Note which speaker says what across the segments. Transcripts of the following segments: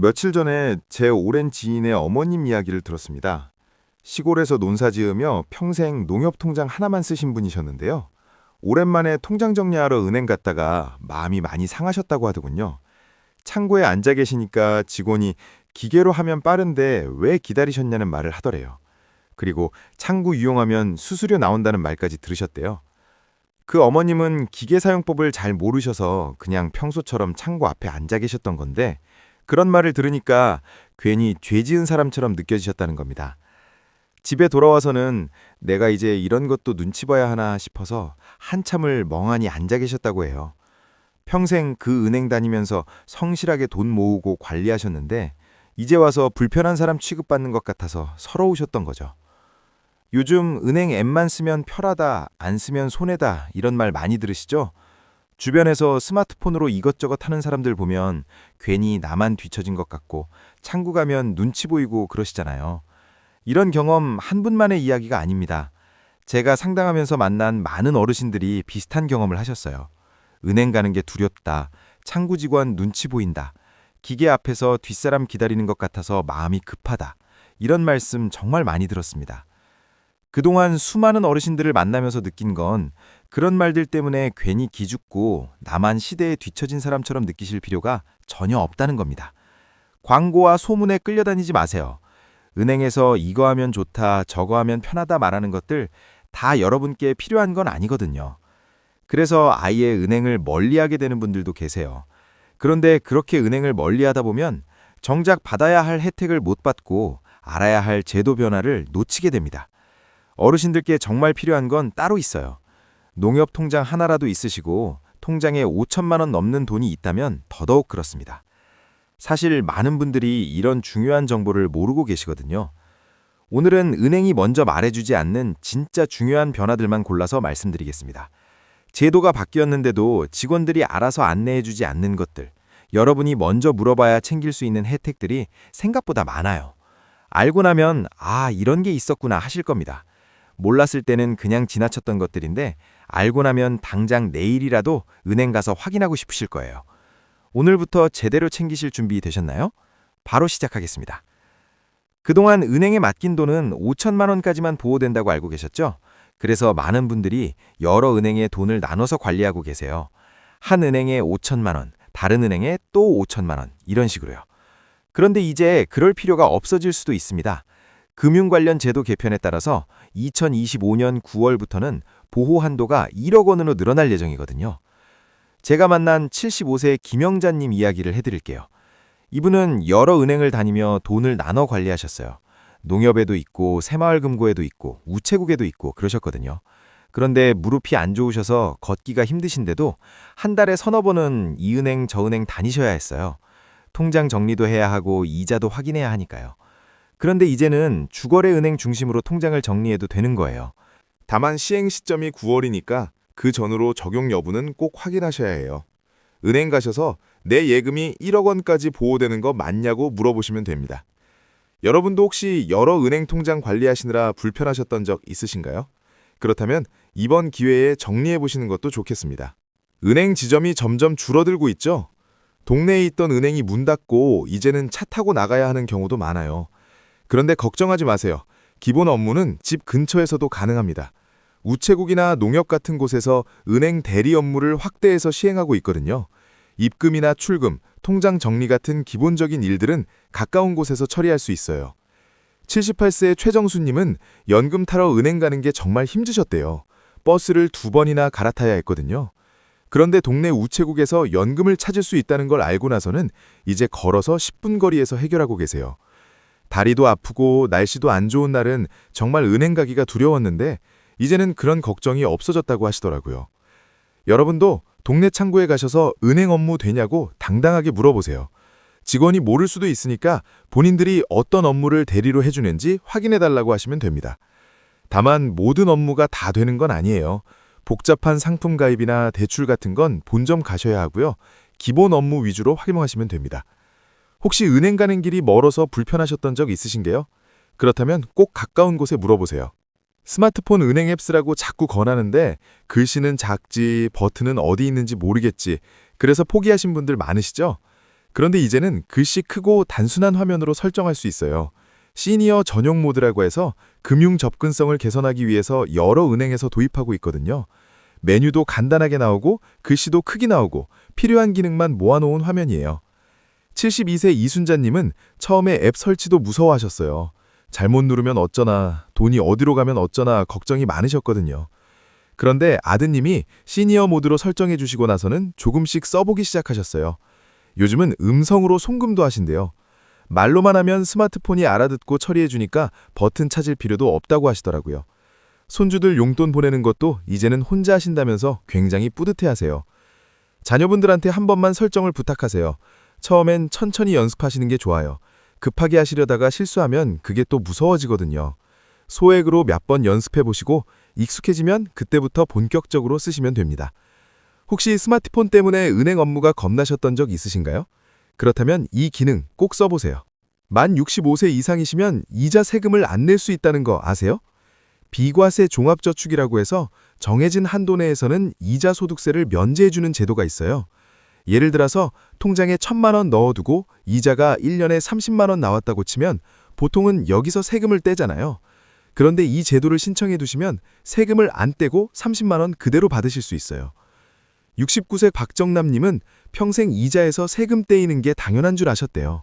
Speaker 1: 며칠 전에 제 오랜 지인의 어머님 이야기를 들었습니다. 시골에서 농사 지으며 평생 농협 통장 하나만 쓰신 분이셨는데요. 오랜만에 통장 정리하러 은행 갔다가 마음이 많이 상하셨다고 하더군요. 창고에 앉아 계시니까 직원이 기계로 하면 빠른데 왜 기다리셨냐는 말을 하더래요. 그리고 창구 이용하면 수수료 나온다는 말까지 들으셨대요. 그 어머님은 기계 사용법을 잘 모르셔서 그냥 평소처럼 창고 앞에 앉아 계셨던 건데 그런 말을 들으니까 괜히 죄 지은 사람처럼 느껴지셨다는 겁니다. 집에 돌아와서는 내가 이제 이런 것도 눈치 봐야 하나 싶어서 한참을 멍하니 앉아 계셨다고 해요. 평생 그 은행 다니면서 성실하게 돈 모으고 관리하셨는데 이제 와서 불편한 사람 취급받는 것 같아서 서러우셨던 거죠. 요즘 은행 앱만 쓰면 편하다, 안 쓰면 손해다 이런 말 많이 들으시죠? 주변에서 스마트폰으로 이것저것 하는 사람들 보면 괜히 나만 뒤처진 것 같고 창구 가면 눈치 보이고 그러시잖아요. 이런 경험 한 분만의 이야기가 아닙니다. 제가 상담하면서 만난 많은 어르신들이 비슷한 경험을 하셨어요. 은행 가는 게 두렵다. 창구 직원 눈치 보인다. 기계 앞에서 뒷사람 기다리는 것 같아서 마음이 급하다. 이런 말씀 정말 많이 들었습니다. 그동안 수많은 어르신들을 만나면서 느낀 건 그런 말들 때문에 괜히 기죽고 나만 시대에 뒤처진 사람처럼 느끼실 필요가 전혀 없다는 겁니다. 광고와 소문에 끌려다니지 마세요. 은행에서 이거 하면 좋다, 저거 하면 편하다 말하는 것들 다 여러분께 필요한 건 아니거든요. 그래서 아예 은행을 멀리하게 되는 분들도 계세요. 그런데 그렇게 은행을 멀리하다 보면 정작 받아야 할 혜택을 못 받고 알아야 할 제도 변화를 놓치게 됩니다. 어르신들께 정말 필요한 건 따로 있어요. 농협 통장 하나라도 있으시고 통장에 5천만 원 넘는 돈이 있다면 더더욱 그렇습니다. 사실 많은 분들이 이런 중요한 정보를 모르고 계시거든요. 오늘은 은행이 먼저 말해주지 않는 진짜 중요한 변화들만 골라서 말씀드리겠습니다. 제도가 바뀌었는데도 직원들이 알아서 안내해주지 않는 것들, 여러분이 먼저 물어봐야 챙길 수 있는 혜택들이 생각보다 많아요. 알고 나면 아, 이런 게 있었구나 하실 겁니다. 몰랐을 때는 그냥 지나쳤던 것들인데 알고 나면 당장 내일이라도 은행 가서 확인하고 싶으실 거예요. 오늘부터 제대로 챙기실 준비 되셨나요? 바로 시작하겠습니다. 그동안 은행에 맡긴 돈은 5천만 원까지만 보호된다고 알고 계셨죠? 그래서 많은 분들이 여러 은행에 돈을 나눠서 관리하고 계세요. 한 은행에 5천만 원, 다른 은행에 또 5천만 원, 이런 식으로요. 그런데 이제 그럴 필요가 없어질 수도 있습니다. 금융 관련 제도 개편에 따라서 2025년 9월부터는 보호 한도가 1억 원으로 늘어날 예정이거든요. 제가 만난 75세 김영자님 이야기를 해드릴게요. 이분은 여러 은행을 다니며 돈을 나눠 관리하셨어요. 농협에도 있고 새마을금고에도 있고 우체국에도 있고 그러셨거든요. 그런데 무릎이 안 좋으셔서 걷기가 힘드신데도 한 달에 서너 번은 이 은행 저 은행 다니셔야 했어요. 통장 정리도 해야 하고 이자도 확인해야 하니까요. 그런데 이제는 주거래 은행 중심으로 통장을 정리해도 되는 거예요.
Speaker 2: 다만 시행 시점이 9월이니까 그 전으로 적용 여부는 꼭 확인하셔야 해요. 은행 가셔서 내 예금이 1억 원까지 보호되는 거 맞냐고 물어보시면 됩니다. 여러분도 혹시 여러 은행 통장 관리하시느라 불편하셨던 적 있으신가요? 그렇다면 이번 기회에 정리해 보시는 것도 좋겠습니다. 은행 지점이 점점 줄어들고 있죠? 동네에 있던 은행이 문 닫고 이제는 차 타고 나가야 하는 경우도 많아요. 그런데 걱정하지 마세요. 기본 업무는 집 근처에서도 가능합니다. 우체국이나 농협 같은 곳에서 은행 대리 업무를 확대해서 시행하고 있거든요. 입금이나 출금, 통장 정리 같은 기본적인 일들은 가까운 곳에서 처리할 수 있어요. 78세 최정수님은 연금 타러 은행 가는 게 정말 힘드셨대요. 버스를 두 번이나 갈아타야 했거든요. 그런데 동네 우체국에서 연금을 찾을 수 있다는 걸 알고 나서는 이제 걸어서 10분 거리에서 해결하고 계세요. 다리도 아프고 날씨도 안 좋은 날은 정말 은행 가기가 두려웠는데 이제는 그런 걱정이 없어졌다고 하시더라고요. 여러분도 동네 창구에 가셔서 은행 업무 되냐고 당당하게 물어보세요. 직원이 모를 수도 있으니까 본인들이 어떤 업무를 대리로 해주는지 확인해달라고 하시면 됩니다. 다만 모든 업무가 다 되는 건 아니에요. 복잡한 상품 가입이나 대출 같은 건 본점 가셔야 하고요. 기본 업무 위주로 활용하시면 됩니다. 혹시 은행 가는 길이 멀어서 불편하셨던 적 있으신게요? 그렇다면 꼭 가까운 곳에 물어보세요. 스마트폰 은행 앱 쓰라고 자꾸 권하는데 글씨는 작지, 버튼은 어디 있는지 모르겠지. 그래서 포기하신 분들 많으시죠?
Speaker 3: 그런데 이제는 글씨 크고 단순한 화면으로 설정할 수 있어요. 시니어 전용 모드라고 해서 금융 접근성을 개선하기 위해서 여러 은행에서 도입하고 있거든요. 메뉴도 간단하게 나오고 글씨도 크게 나오고 필요한 기능만 모아놓은 화면이에요. 72세 이순자님은 처음에 앱 설치도 무서워하셨어요. 잘못 누르면 어쩌나, 돈이 어디로 가면 어쩌나 걱정이 많으셨거든요. 그런데 아드님이 시니어 모드로 설정해 주시고 나서는 조금씩 써보기 시작하셨어요. 요즘은 음성으로 송금도 하신대요. 말로만 하면 스마트폰이 알아듣고 처리해 주니까 버튼 찾을 필요도 없다고 하시더라고요. 손주들 용돈 보내는 것도 이제는 혼자 하신다면서 굉장히 뿌듯해 하세요. 자녀분들한테 한 번만 설정을 부탁하세요. 처음엔 천천히 연습하시는 게 좋아요. 급하게 하시려다가 실수하면 그게 또 무서워지거든요. 소액으로 몇 번 연습해 보시고 익숙해지면 그때부터 본격적으로 쓰시면 됩니다. 혹시 스마트폰 때문에 은행 업무가 겁나셨던 적 있으신가요? 그렇다면 이 기능 꼭 써보세요. 만 65세 이상이시면 이자 세금을 안 낼 수 있다는 거 아세요? 비과세 종합저축이라고 해서 정해진 한도 내에서는 이자 소득세를 면제해주는 제도가 있어요. 예를 들어서 통장에 천만 원 넣어두고 이자가 1년에 30만 원 나왔다고 치면 보통은 여기서 세금을 떼잖아요. 그런데 이 제도를 신청해 두시면 세금을 안 떼고 30만 원 그대로 받으실 수 있어요. 69세 박정남님은 평생 이자에서 세금 떼이는 게 당연한 줄 아셨대요.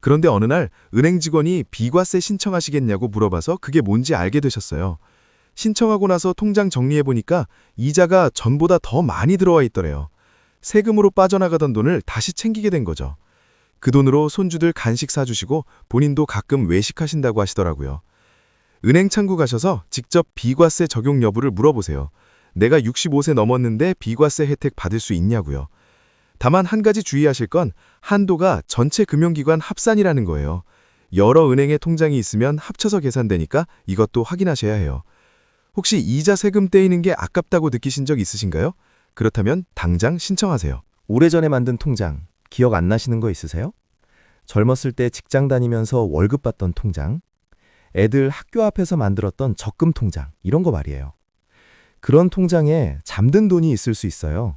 Speaker 3: 그런데 어느 날 은행 직원이 비과세 신청하시겠냐고 물어봐서 그게 뭔지 알게 되셨어요. 신청하고 나서 통장 정리해보니까 이자가 전보다 더 많이 들어와 있더래요. 세금으로 빠져나가던 돈을 다시 챙기게 된 거죠. 그 돈으로 손주들 간식 사주시고 본인도 가끔 외식하신다고 하시더라고요. 은행 창구 가셔서 직접 비과세 적용 여부를 물어보세요. 내가 65세 넘었는데 비과세 혜택 받을 수 있냐고요. 다만 한 가지 주의하실 건 한도가 전체 금융기관 합산이라는 거예요. 여러 은행의 통장이 있으면 합쳐서 계산되니까 이것도 확인하셔야 해요. 혹시 이자 세금 떼이는 게 아깝다고 느끼신 적 있으신가요? 그렇다면 당장 신청하세요.
Speaker 1: 오래전에 만든 통장 기억 안 나시는 거 있으세요? 젊었을 때 직장 다니면서 월급 받던 통장, 애들 학교 앞에서 만들었던 적금 통장 이런 거 말이에요. 그런 통장에 잠든 돈이 있을 수 있어요.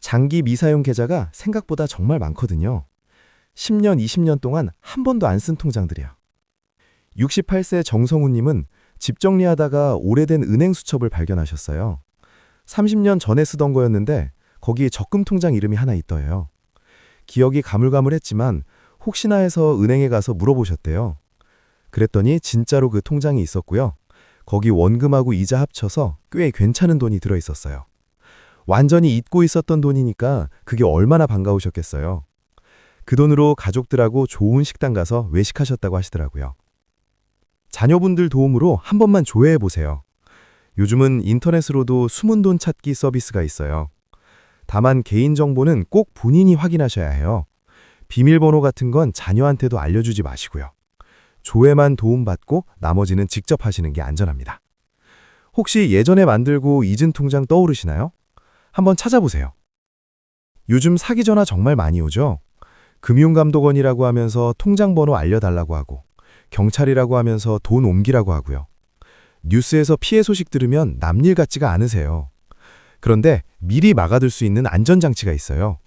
Speaker 1: 장기 미사용 계좌가 생각보다 정말 많거든요. 10년, 20년 동안 한 번도 안 쓴 통장들이야. 68세 정성우님은 집 정리하다가 오래된 은행 수첩을 발견하셨어요. 30년 전에 쓰던 거였는데 거기에 적금 통장 이름이 하나 있더래요. 기억이 가물가물했지만 혹시나 해서 은행에 가서 물어보셨대요. 그랬더니 진짜로 그 통장이 있었고요. 거기 원금하고 이자 합쳐서 꽤 괜찮은 돈이 들어 있었어요. 완전히 잊고 있었던 돈이니까 그게 얼마나 반가우셨겠어요. 그 돈으로 가족들하고 좋은 식당 가서 외식하셨다고 하시더라고요. 자녀분들 도움으로 한 번만 조회해 보세요. 요즘은 인터넷으로도 숨은 돈 찾기 서비스가 있어요. 다만 개인정보는 꼭 본인이 확인하셔야 해요. 비밀번호 같은 건 자녀한테도 알려주지 마시고요. 조회만 도움받고 나머지는 직접 하시는 게 안전합니다. 혹시 예전에 만들고 잊은 통장 떠오르시나요? 한번 찾아보세요. 요즘 사기 전화 정말 많이 오죠? 금융감독원이라고 하면서 통장 번호 알려달라고 하고 경찰이라고 하면서 돈 옮기라고 하고요. 뉴스에서 피해 소식 들으면 남일 같지가 않으세요. 그런데 미리 막아둘 수 있는 안전장치가 있어요.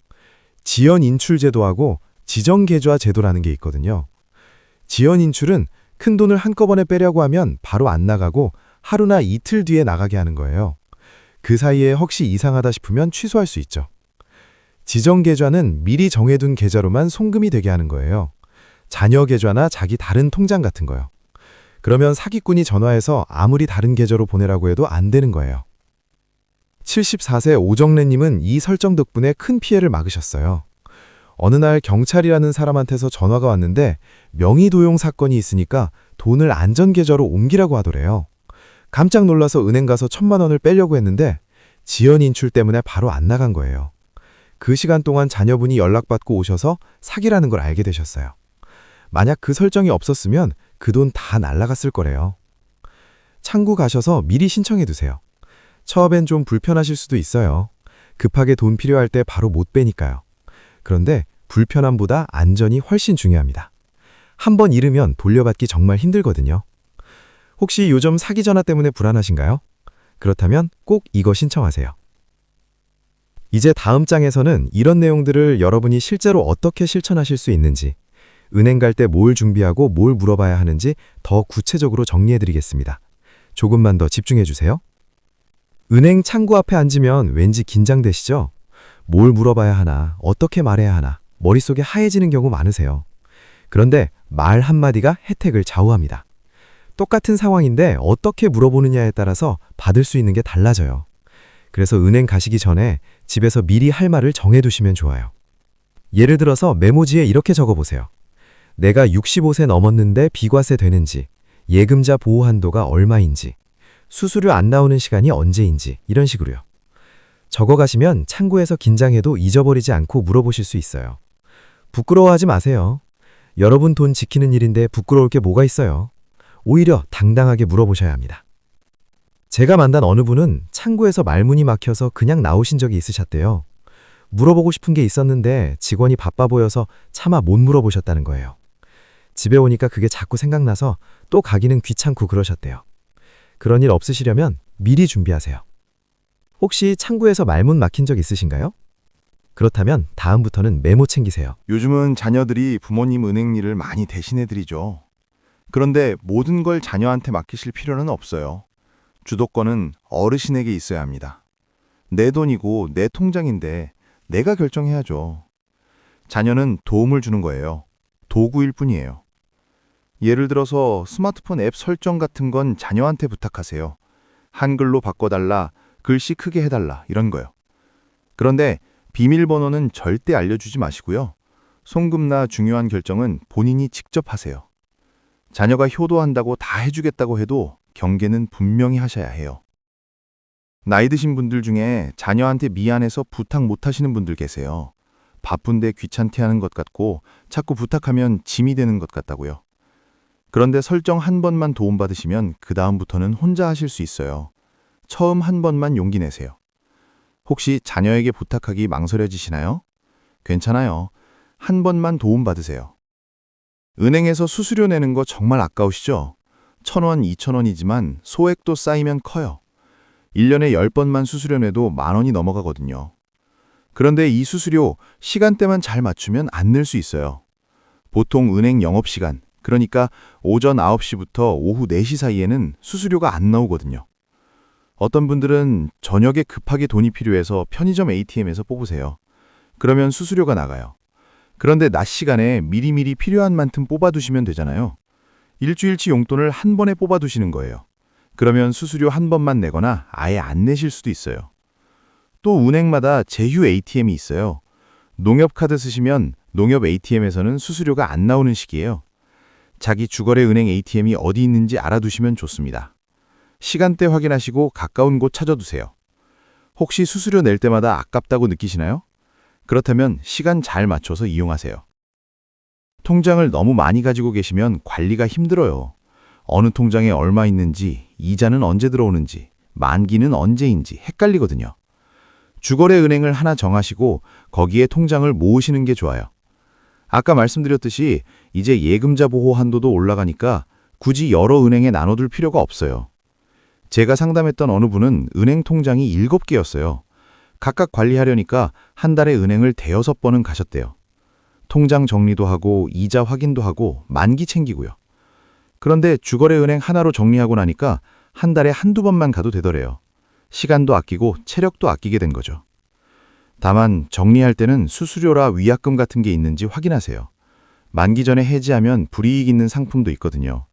Speaker 1: 지연 인출 제도하고 지정 계좌 제도라는 게 있거든요. 지연 인출은 큰 돈을 한꺼번에 빼려고 하면 바로 안 나가고 하루나 이틀 뒤에 나가게 하는 거예요. 그 사이에 혹시 이상하다 싶으면 취소할 수 있죠. 지정 계좌는 미리 정해둔 계좌로만 송금이 되게 하는 거예요. 자녀 계좌나 자기 다른 통장 같은 거요. 그러면 사기꾼이 전화해서 아무리 다른 계좌로 보내라고 해도 안 되는 거예요. 74세 오정래님은 이 설정 덕분에 큰 피해를 막으셨어요. 어느 날 경찰이라는 사람한테서 전화가 왔는데 명의 도용 사건이 있으니까 돈을 안전계좌로 옮기라고 하더래요. 깜짝 놀라서 은행 가서 천만 원을 빼려고 했는데 지연 인출 때문에 바로 안 나간 거예요. 그 시간 동안 자녀분이 연락받고 오셔서 사기라는 걸 알게 되셨어요. 만약 그 설정이 없었으면 그 돈 다 날라갔을 거래요. 창구 가셔서 미리 신청해 두세요. 처음엔 좀 불편하실 수도 있어요. 급하게 돈 필요할 때 바로 못 빼니까요. 그런데 불편함보다 안전이 훨씬 중요합니다. 한번 잃으면 돌려받기 정말 힘들거든요. 혹시 요즘 사기 전화 때문에 불안하신가요? 그렇다면 꼭 이거 신청하세요.
Speaker 4: 이제 다음 장에서는 이런 내용들을 여러분이 실제로 어떻게 실천하실 수 있는지, 은행 갈 때 뭘 준비하고 뭘 물어봐야 하는지 더 구체적으로 정리해 드리겠습니다. 조금만 더 집중해 주세요. 은행 창구 앞에 앉으면 왠지 긴장되시죠? 뭘 물어봐야 하나, 어떻게 말해야 하나, 머릿속에 하얘지는 경우 많으세요. 그런데 말 한마디가 혜택을 좌우합니다. 똑같은 상황인데 어떻게 물어보느냐에 따라서 받을 수 있는 게 달라져요. 그래서 은행 가시기 전에 집에서 미리 할 말을 정해두시면 좋아요. 예를 들어서 메모지에 이렇게 적어보세요. 내가 65세 넘었는데 비과세 되는지, 예금자 보호 한도가 얼마인지, 수수료 안 나오는 시간이 언제인지 이런 식으로요. 적어가시면 창구에서 긴장해도 잊어버리지 않고 물어보실 수 있어요. 부끄러워하지 마세요. 여러분 돈 지키는 일인데 부끄러울 게 뭐가 있어요. 오히려 당당하게 물어보셔야 합니다. 제가 만난 어느 분은 창구에서 말문이 막혀서 그냥 나오신 적이 있으셨대요. 물어보고 싶은 게 있었는데 직원이 바빠 보여서 차마 못 물어보셨다는 거예요. 집에 오니까 그게 자꾸 생각나서 또 가기는 귀찮고 그러셨대요. 그런 일 없으시려면 미리 준비하세요. 혹시 창구에서 말문 막힌 적 있으신가요? 그렇다면 다음부터는 메모 챙기세요.
Speaker 1: 요즘은 자녀들이 부모님 은행 일을 많이 대신해드리죠. 그런데 모든 걸 자녀한테 맡기실 필요는 없어요. 주도권은 어르신에게 있어야 합니다. 내 돈이고 내 통장인데 내가 결정해야죠. 자녀는 도움을 주는 거예요. 도구일 뿐이에요. 예를 들어서 스마트폰 앱 설정 같은 건 자녀한테 부탁하세요. 한글로 바꿔달라, 글씨 크게 해달라, 이런 거요. 그런데 비밀번호는 절대 알려주지 마시고요. 송금나 중요한 결정은 본인이 직접 하세요. 자녀가 효도한다고 다 해주겠다고 해도 경계는 분명히 하셔야 해요. 나이 드신 분들 중에 자녀한테 미안해서 부탁 못 하시는 분들 계세요. 바쁜데 귀찮게 하는 것 같고 자꾸 부탁하면 짐이 되는 것 같다고요. 그런데 설정 한 번만 도움받으시면 그 다음부터는 혼자 하실 수 있어요. 처음 한 번만 용기 내세요. 혹시 자녀에게 부탁하기 망설여지시나요? 괜찮아요. 한 번만 도움받으세요. 은행에서 수수료 내는 거 정말 아까우시죠? 천 원, 이천 원이지만 소액도 쌓이면 커요. 1년에 10번만 수수료 내도 만 원이 넘어가거든요. 그런데 이 수수료 시간대만 잘 맞추면 안낼수 있어요. 보통 은행 영업시간, 그러니까 오전 9시부터 오후 4시 사이에는 수수료가 안 나오거든요. 어떤 분들은 저녁에 급하게 돈이 필요해서 편의점 ATM에서 뽑으세요. 그러면 수수료가 나가요. 그런데 낮 시간에 미리미리 필요한 만큼 뽑아두시면 되잖아요. 일주일치 용돈을 한 번에 뽑아두시는 거예요. 그러면 수수료 한 번만 내거나 아예 안 내실 수도 있어요. 또 은행마다 제휴 ATM이 있어요. 농협카드 쓰시면 농협 ATM에서는 수수료가 안 나오는 시기예요. 자기 주거래 은행 ATM이 어디 있는지 알아두시면 좋습니다. 시간대 확인하시고 가까운 곳 찾아두세요. 혹시 수수료 낼 때마다 아깝다고 느끼시나요? 그렇다면 시간 잘 맞춰서 이용하세요. 통장을 너무 많이 가지고 계시면 관리가 힘들어요. 어느 통장에 얼마 있는지, 이자는 언제 들어오는지, 만기는 언제인지 헷갈리거든요. 주거래 은행을 하나 정하시고 거기에 통장을 모으시는 게 좋아요. 아까 말씀드렸듯이 이제 예금자 보호 한도도 올라가니까 굳이 여러 은행에 나눠둘 필요가 없어요. 제가 상담했던 어느 분은 은행 통장이 7개였어요. 각각 관리하려니까 한 달에 은행을 대여섯 번은 가셨대요. 통장 정리도 하고 이자 확인도 하고 만기 챙기고요. 그런데 주거래 은행 하나로 정리하고 나니까 한 달에 한두 번만 가도 되더래요. 시간도 아끼고 체력도 아끼게 된 거죠. 다만 정리할 때는 수수료라 위약금 같은 게 있는지 확인하세요. 만기 전에 해지하면 불이익 있는 상품도 있거든요.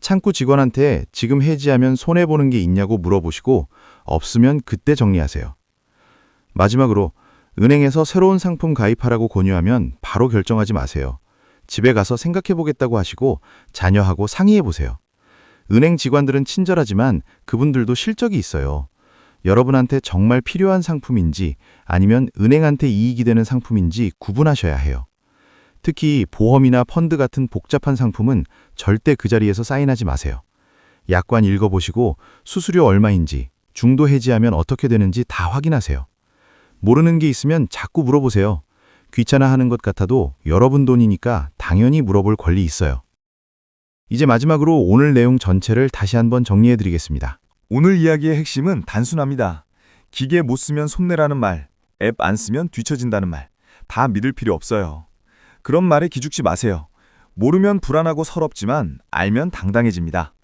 Speaker 1: 창구 직원한테 지금 해지하면 손해보는 게 있냐고 물어보시고 없으면 그때 정리하세요. 마지막으로 은행에서 새로운 상품 가입하라고 권유하면 바로 결정하지 마세요. 집에 가서 생각해 보겠다고 하시고 자녀하고 상의해 보세요. 은행 직원들은 친절하지만 그분들도 실적이 있어요. 여러분한테 정말 필요한 상품인지 아니면 은행한테 이익이 되는 상품인지 구분하셔야 해요. 특히 보험이나 펀드 같은 복잡한 상품은 절대 그 자리에서 사인하지 마세요. 약관 읽어보시고 수수료 얼마인지, 중도 해지하면 어떻게 되는지 다 확인하세요. 모르는 게 있으면 자꾸 물어보세요. 귀찮아하는 것 같아도 여러분 돈이니까 당연히 물어볼 권리 있어요. 이제 마지막으로 오늘 내용 전체를 다시 한번 정리해 드리겠습니다.
Speaker 5: 오늘 이야기의 핵심은 단순합니다. 기계 못 쓰면 손내라는 말,
Speaker 1: 앱 안 쓰면 뒤처진다는 말. 다 믿을 필요 없어요. 그런 말에 기죽지 마세요. 모르면 불안하고 서럽지만 알면 당당해집니다.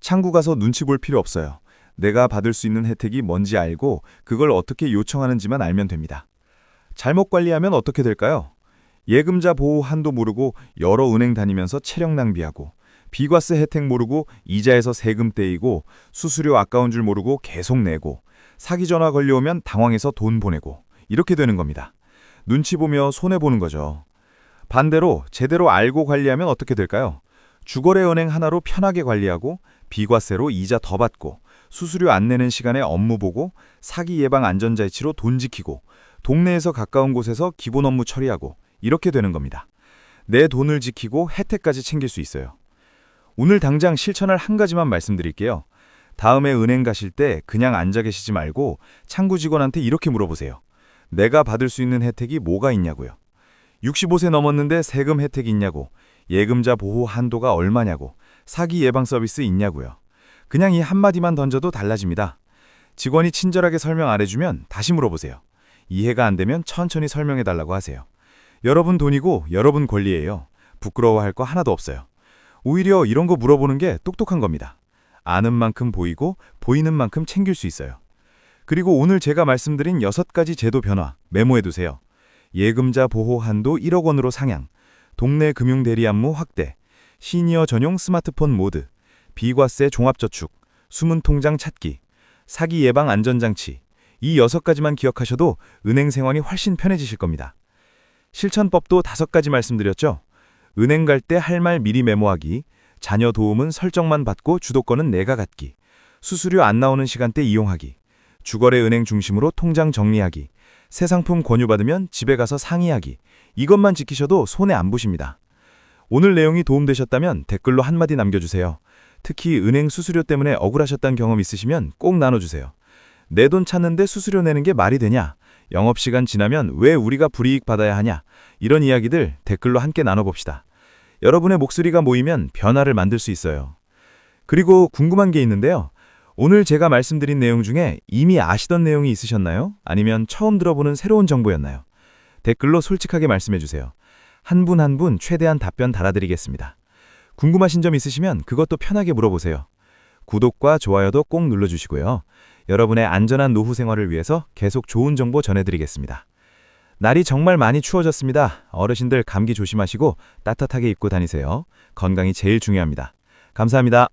Speaker 1: 창구 가서 눈치 볼 필요 없어요. 내가 받을 수 있는 혜택이 뭔지 알고 그걸 어떻게 요청하는지만 알면 됩니다. 잘못 관리하면 어떻게 될까요? 예금자 보호 한도 모르고 여러 은행 다니면서 체력 낭비하고 비과세 혜택 모르고 이자에서 세금 떼이고 수수료 아까운 줄 모르고 계속 내고 사기 전화 걸려오면 당황해서 돈 보내고 이렇게 되는 겁니다. 눈치 보며 손해 보는 거죠. 반대로 제대로 알고 관리하면 어떻게 될까요? 주거래 은행 하나로 편하게 관리하고 비과세로 이자 더 받고 수수료 안 내는 시간에 업무 보고 사기 예방 안전자이치로 돈 지키고 동네에서 가까운 곳에서 기본 업무 처리하고 이렇게 되는 겁니다. 내 돈을 지키고 혜택까지 챙길 수 있어요. 오늘 당장 실천할 한 가지만 말씀드릴게요. 다음에 은행 가실 때 그냥 앉아 계시지 말고 창구 직원한테 이렇게 물어보세요. 내가 받을 수 있는 혜택이 뭐가 있냐고요. 65세 넘었는데 세금 혜택 있냐고, 예금자 보호 한도가 얼마냐고, 사기 예방 서비스 있냐고요. 그냥 이 한마디만 던져도 달라집니다. 직원이 친절하게 설명 안 해주면 다시 물어보세요. 이해가 안 되면 천천히 설명해 달라고 하세요. 여러분 돈이고 여러분 권리예요. 부끄러워할 거 하나도 없어요. 오히려 이런 거 물어보는 게 똑똑한 겁니다. 아는 만큼 보이고 보이는 만큼 챙길 수 있어요. 그리고 오늘 제가 말씀드린 여섯 가지 제도 변화 메모해 두세요. 예금자 보호 한도 1억 원으로 상향, 동네 금융 대리 업무 확대, 시니어 전용 스마트폰 모드, 비과세 종합저축, 숨은 통장 찾기, 사기 예방 안전장치. 이 여섯 가지만 기억하셔도 은행 생활이 훨씬 편해지실 겁니다. 실천법도 다섯 가지 말씀드렸죠. 은행 갈 때 할 말 미리 메모하기, 자녀 도움은 설정만 받고 주도권은 내가 갖기, 수수료 안 나오는 시간대 이용하기, 주거래 은행 중심으로 통장 정리하기, 새 상품 권유받으면 집에 가서 상의하기, 이것만 지키셔도 손해 안 보십니다. 오늘 내용이 도움되셨다면 댓글로 한마디 남겨주세요. 특히 은행 수수료 때문에 억울하셨던 경험 있으시면 꼭 나눠주세요. 내 돈 찾는데 수수료 내는 게 말이 되냐? 영업시간 지나면 왜 우리가 불이익 받아야 하냐? 이런 이야기들 댓글로 함께 나눠봅시다. 여러분의 목소리가 모이면 변화를 만들 수 있어요. 그리고 궁금한 게 있는데요. 오늘 제가 말씀드린 내용 중에 이미 아시던 내용이 있으셨나요? 아니면 처음 들어보는 새로운 정보였나요? 댓글로 솔직하게 말씀해 주세요. 한 분 한 분 최대한 답변 달아드리겠습니다. 궁금하신 점 있으시면 그것도 편하게 물어보세요. 구독과 좋아요도 꼭 눌러주시고요. 여러분의 안전한 노후 생활을 위해서 계속 좋은 정보 전해드리겠습니다. 날이 정말 많이 추워졌습니다. 어르신들 감기 조심하시고 따뜻하게 입고 다니세요. 건강이 제일 중요합니다. 감사합니다.